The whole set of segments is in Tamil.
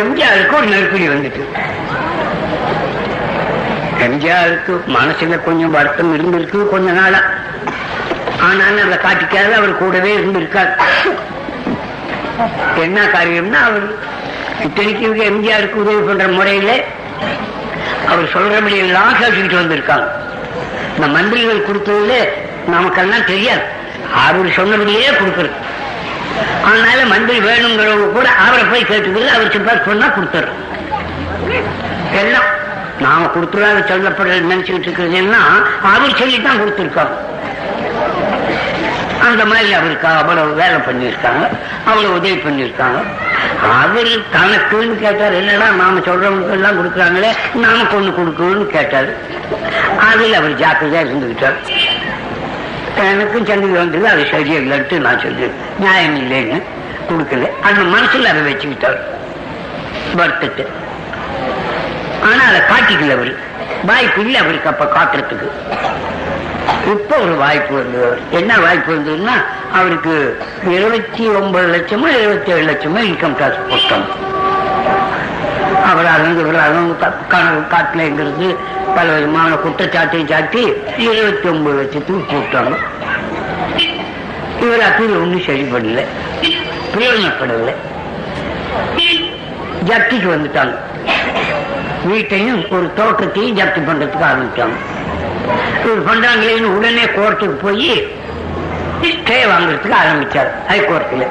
எம்ஜிஆருக்கும் நெருக்கடி வந்துட்டு. எம்ஜிஆருக்கு மனசுல கொஞ்சம் வருத்தம் இருந்திருக்கு கொஞ்ச நாளா. ஆனாலும் அதை காட்டிக்காத அவர் கூடவே இருந்திருக்கார். என்ன காரியம்னா அவர் இத்தனைக்கு இவங்க எம்ஜிஆருக்கு உதவி பண்ற முறையில அவர் சொல்றபடி எல்லாம் கேட்டுக்கிட்டு வந்திருக்காங்க. இந்த மந்திரிகள் கொடுத்ததுல நமக்கெல்லாம் தெரியாது. அவர் சொன்னபடியே கொடுக்கறது. அதனால மந்திரி வேணுங்கிறவங்க கூட அவரை போய் கேட்டுக்கிறது அவர் சிப்பார் சொன்னா கொடுத்துறோம். எல்லாம். நாம கொடுத்துறாத சொல்லப்படுற நினைச்சுக்கிட்டு இருக்கிறது எல்லாம் அவர் சொல்லித்தான் கொடுத்துருக்காங்க அந்த மாதிரி அவருக்கு அவ்வளவு வேலை பண்ணியிருக்காங்க அவ்வளவு உதவி பண்ணியிருக்காங்க. அவர் தனக்குன்னு கேட்டார் என்னடா நாம சொல்றவங்களுக்கு எல்லாம் கொடுக்குறாங்களே நாம கொண்டு கொடுக்கணும்னு கேட்டார். அதில் அவர் ஜாக்கிரதையா இருந்துகிட்டார். எனக்கும் சந்ததி வந்தது அது சரியில்லைன்ட்டு நான் சொல்லி நியாயம் இல்லைன்னு கொடுக்கல. அந்த மனசுல அதை வச்சுக்கிட்டார். வருத்தத்தை. ஆனா அதை காட்டிக்கல அவரு. வாய்ப்பு இல்லை அவருக்கு அப்ப காட்டுறதுக்கு இப்ப ஒரு வாய்ப்பு வந்தது என்ன வாய்ப்பு வந்ததுன்னா அவருக்கு இருபத்தி ஒன்பது லட்சமோ இருபத்தி ஏழு லட்சமோ இன்கம் டாக்ஸ் போட்டாங்க. அவர் அலங்கு இவர் அலங்கு பல விதமான குற்றச்சாட்டையும் சாட்டி இருபத்தி ஒன்பது லட்சத்துக்கு கூப்பிட்டாங்க இவர் அப்படி ஒன்றும் சரி பண்ணல பிரயோஜனப்படவில்லை. ஜப்திக்கு வந்துட்டாங்க. வீட்டையும் ஒரு தோட்டத்தையும் ஜப்தி பண்றதுக்கு ஆரம்பிச்சாங்க. இவர் பண்றாங்களேன்னு உடனே கோர்ட்டுக்கு போய் ஸ்டே வாங்குறதுக்கு ஆரம்பிச்சார். ஹைகோர்ட்டில்.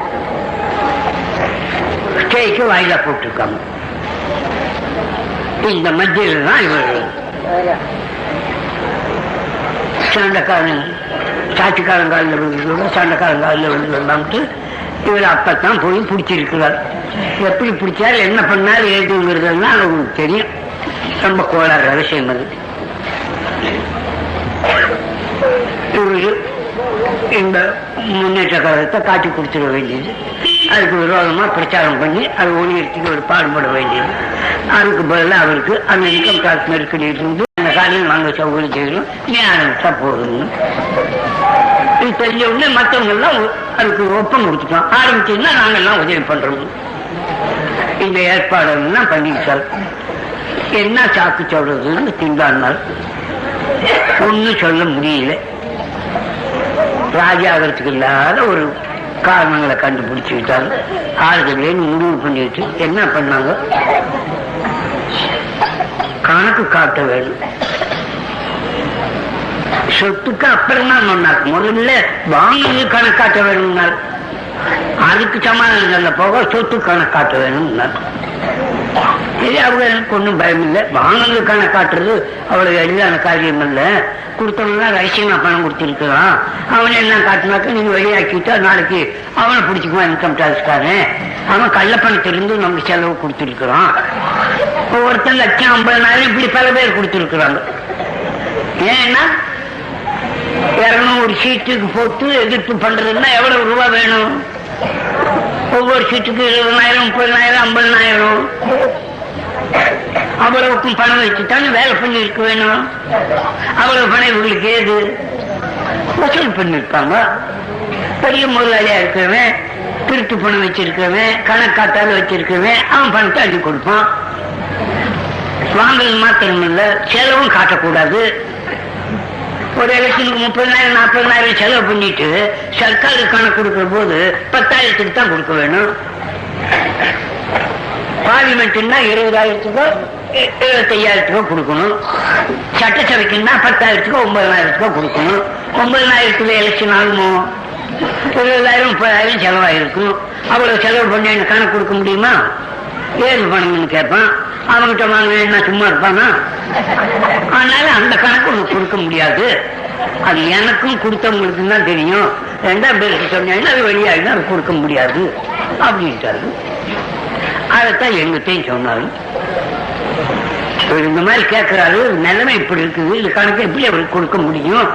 ஸ்டேக்கு வாயிலா போட்டிருக்காங்க. இந்த மத்தியில் தான் இவர் சண்டைக்காரன் சாட்சிக்காரன் காலில் விழுந்து சண்டைக்காரன் காலில் விழுந்துட்டு இவர் அப்பத்தான் போய் பிடிச்சிருக்கிறார் எப்படி பிடிச்சாரு என்ன பண்ணாரு ஏதுங்கிறதெல்லாம் அவங்களுக்கு தெரியும். ரொம்ப கோளாறு ரகசியம் அது. இவரு இந்த முன்னேற்ற கழகத்தை காட்டி கொடுத்துட வேண்டியது. அதுக்கு விரோதமா பிரச்சாரம் பண்ணி அது ஒழியத்துக்கு ஒரு பாடுபட வேண்டியது. அதுக்கு பதிலாக அவருக்கு அந்த இன்கம் டாக்ஸ் நெருக்கடி இருந்து அந்த காலையில் நாங்கள் சௌகரியம் செய்யணும் நீ ஆரம்பிச்சா போதும்னு இது தெரிஞ்ச உடனே மற்றவங்கெல்லாம் அதுக்கு ஒப்பம் கொடுத்துட்டோம். ஆரம்பிச்சதுன்னா நாங்கெல்லாம் உதவி பண்றோம். இந்த ஏற்பாடுலாம் பண்ணிக்கிட்டார். என்ன சாக்கு சொல்றதுன்னு திண்டாடினார் ஒன்னும் சொல்ல முடியல. ராஜாகிறதுக்கு இல்லாத ஒரு காரணங்களை கண்டுபிடிச்சுக்கிட்டாரு. ஆறுதலேன்னு முடிவு பண்ணிட்டு என்ன பண்ணாங்க? கணக்கு காட்ட வேணும் சொத்துக்கு அப்புறம் தான் சொன்னார். முதல்ல வாங்கி கணக்காட்ட வேணும்னார். அதுக்கு சமாதானம் சொல்ல போக சொத்து கணக்காட்ட வேணும்னார். சரி அவங்க எனக்கு ஒன்றும் பயம் இல்லை வாங்கினதுக்கான காட்டுறது அவ்வளவு எளிதான காரியம் இல்லை கொடுத்தவங்க ரகசியமா பணம் கொடுத்துருக்கிறான். அவனை என்ன காட்டினாக்க நீங்க வெளியாக்கிட்டா நாளைக்கு அவனை பிடிச்சிக்குவான் இன்கம் டாக்ஸ்காரன் அவன் கள்ளப்பணத்திலிருந்து நமக்கு செலவு கொடுத்துருக்குறான். ஒவ்வொருத்தன் லட்சம் ஐம்பதாயிரம் இப்படி பல பேர் கொடுத்துருக்குறாங்க. ஏன்னா இருநூறு சீட்டுக்கு போட்டு எதிர்ப்பு பண்றதுன்னா எவ்வளவு ரூபா வேணும்? ஒவ்வொரு சீட்டுக்கு இருபதாயிரம் முப்பதாயிரம் ஐம்பதாயிரம் அவ்வளவுக்கும் பணம் வச்சுட்டாலும் வேலை பண்ணி இருக்க வேணும் அவ்வளவு பணம் இவங்களுக்கு ஏது? வசூல் பண்ணிருப்பாங்க பெரிய முதலாளியா இருக்கிறவன் திருட்டு பணம் வச்சிருக்கவன் கணக்காத்தாலும் வச்சிருக்கவன் அவன் பணத்தை அள்ளி கொடுப்பான். வாங்கல் மாத்திரம் இல்ல செலவும் காட்டக்கூடாது. ஒரு எலெக்ஷனுக்கு முப்பதாயிரம் நாற்பதாயிரம் செலவு பண்ணிட்டு சர்க்காருக்கு கணக்கு கொடுக்கிற போது பத்தாயிரத்துக்கு தான் கொடுக்க வேணும். பார்லிமெண்ட்னா இருபதாயிரத்துக்கோ எ- இருபத்தையாயிரத்துக்கோ கொடுக்கணும். சட்டசபைக்குன்னா பத்தாயிரத்துக்கோ ஒன்பதாயிரத்துக்கோ கொடுக்கணும். ஒன்பதாயிரத்துக்கு எலெக்ஷன் ஆகுமோ? இருபதாயிரம் முப்பதாயிரம் செலவாயிருக்கும் அவ்வளவு செலவு பண்ணி எனக்கு கணக்கு கொடுக்க முடியுமா? ஏது பணம்னு கேட்பான். அவன்கிட்ட வாங்க என்ன சும்மா இருப்பானா? அதனால அந்த கணக்கு உனக்கு கொடுக்க முடியாது. அது எனக்கும் கொடுத்தவங்களுக்கு தான் தெரியும். ரெண்டாம் பேருக்கு சொன்னீங்கன்னா அது வெளியாகினா அது கொடுக்க முடியாது. அப்படின்ட்டாரு. அதைத்தான் எங்கிட்டையும் சொன்னாரு. இவர் இந்த மாதிரி கேட்கிறாரு நிலைமை இப்படி இருக்குது இது கணக்கு எப்படி அவருக்கு கொடுக்க முடியும்?